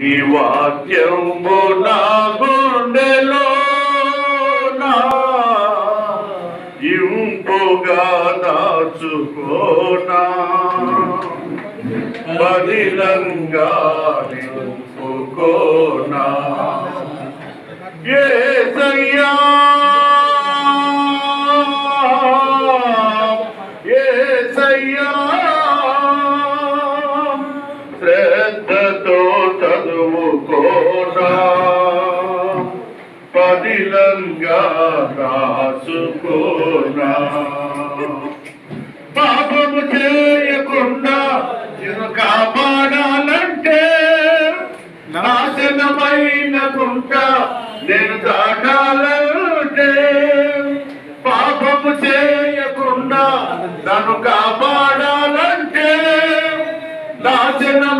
నీ వాక్యము నా గుండెలో నా ఇంపుగా దాచుకోనా. బదిలంగా నింపుకోనా ఏసయ్యా ఏసయ్యా. శ్రద్ధతో పదిలంగా రాసుకోనా పాపము చేయకుండా నేను కాపాడాలంటే నాశనమైన కుంట నేను దాటాలంటే పాపము చేయకుండా నన్ను కాపాడాలంటే నాశనం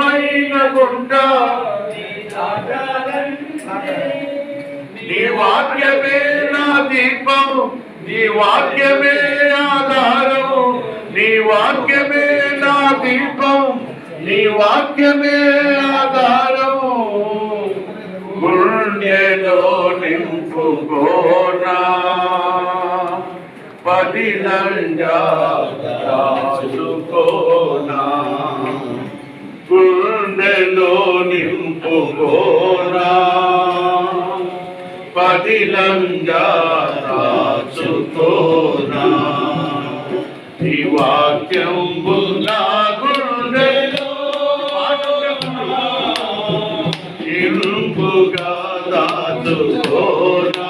వాక్యమే నా దీపం నీ వాక్యమే ఆధారము నీ వాక్యమే నా దీపం నీ వాక్యమే ఆధారము గుండెలో నింపుకోనా. పది రాసుకోనా గుండెలో నింపుకోనా. పదిలంగా రాసుకోనా ఈ వాక్యం నా గుండెలో ఇంపుగా దాచుకోనా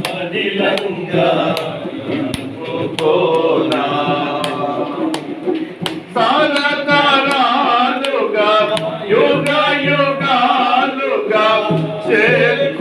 పదిలంగా నింపుకోనా Ten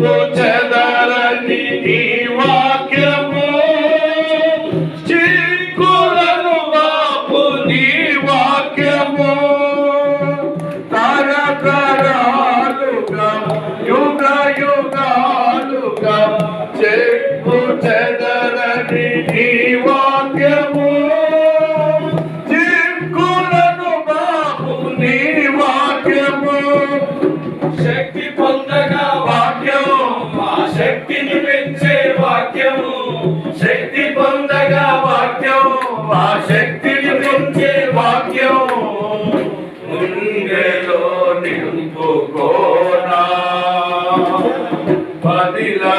శక్తిని పెంచే వాక్యము శక్తి పొందగా వాక్యము ఆ శక్తిని పెంచే వాక్యము. గుండెలో నింపుకోనా? పదిలా